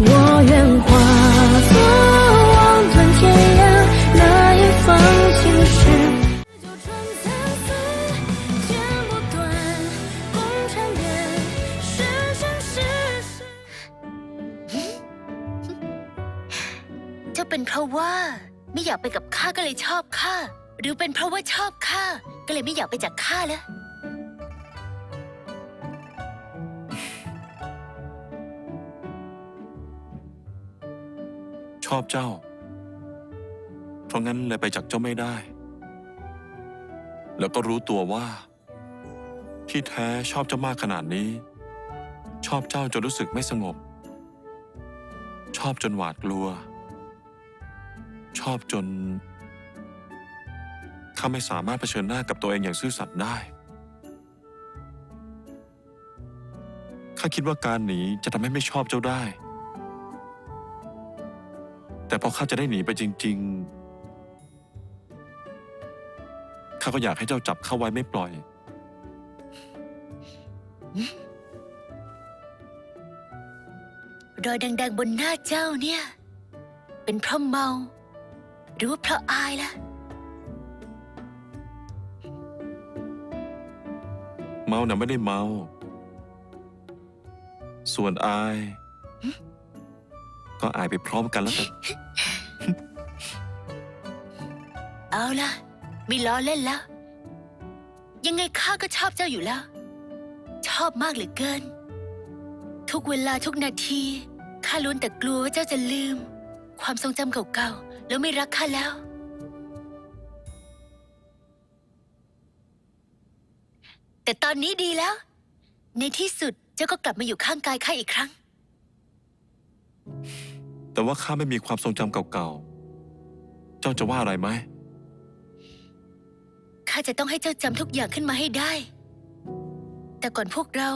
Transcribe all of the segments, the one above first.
我愿化作望断天涯那一方青石。九川残丝剪不断，共缠绵，是真是实。 เจ้าเป็นเพราะว่า ไม่อยากไปกับข้าก็เลยชอบข้า หรือเป็นเพราะว่าชอบข้าก็เลยไม่อยากไปจากข้าแล้ว ชอบเจ้า เพราะงั้นเลยไปจากเจ้าไม่ได้ แล้วก็รู้ตัวว่า ที่แท้ชอบเจ้ามากขนาดนี้ ชอบเจ้าจนรู้สึกไม่สงบ ชอบจนหวาดกลัว ชอบจนข้าไม่สามารถเผชิญหน้ากับตัวเองอย่างซื่อสัตย์ได้ข้าคิดว่าการหนีจะทำให้ไม่ชอบเจ้าได้ อข้าจะได้หนีไปจริง ๆ ข้าก็อยากให้เจ้าจับเข้าไว้ไม่ปล่อย รอยแดงๆบนหน้าเจ้าเนี่ย เป็นเพราะเมา หรือว่าเพราะอายล่ะ เมาน่ะไม่ได้เมา ส่วนอาย ก็อายไปพร้อมกันแล้วกัน เอาละไม่ล้อเล่นแล้ว ยังไงข้าก็ชอบเจ้าอยู่แล้ว ชอบมากเหลือเกิน ทุกเวลาทุกนาทีข้าล้วนแต่กลัวว่าเจ้าจะลืม ความทรงจำเก่าๆแล้วไม่รักข้าแล้ว แต่ตอนนี้ดีแล้ว ในที่สุดเจ้าก็กลับมาอยู่ข้างกายข้าอีกครั้ง แต่ว่าข้าไม่มีความทรงจำเก่าๆ เจ้าจะว่าอะไรไหม ข้าจะต้องให้เจ้าจำทุกอย่างขึ้นมาให้ได้ แต่ก่อนพวกเรา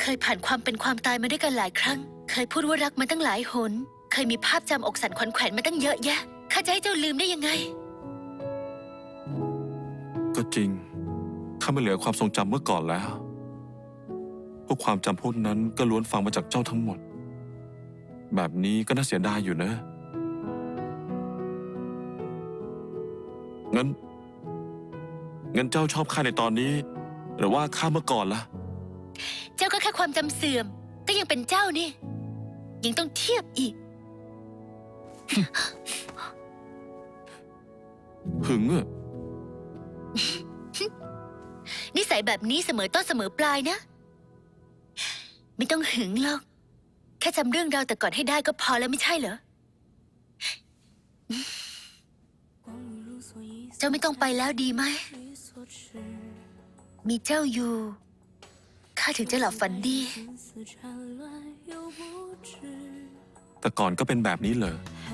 เคยผ่านความเป็นความตายมาด้วยกันหลายครั้ง เคยพูดว่ารักมาตั้งหลายหน เคยมีภาพจำอกสั่นขวัญแขวนมาตั้งเยอะแยะ ข้าจะให้เจ้าลืมได้ยังไง ก็จริง ข้าไม่เหลือความทรงจำเมื่อก่อนแล้ว พวกความจำพวกนั้นก็ล้วนฟังมาจากเจ้าทั้งหมด แบบนี้ก็น่าเสียดายอยู่นะ งั้น งั้นเจ้าชอบข้าในตอนนี้ หรือว่าข้าเมื่อก่อนล่ะ เจ้าก็แค่ความจำเสื่อม ก็ยังเป็นเจ้านี่ ยังต้องเทียบอีก หึงอะนิสัยแบบนี้เสมอต้นเสมอปลายนะ ไม่ต้องหึงหรอกแค่จำเรื่องราวแต่ก่อนให้ได้ก็พอแล้วไม่ใช่เหรอ เจ้าไม่ต้องไปแล้วดีไหม มีเจ้าอยู่ ข้าถึงจะหลับฝันดี แต่ก่อนก็เป็นแบบนี้เหรอ还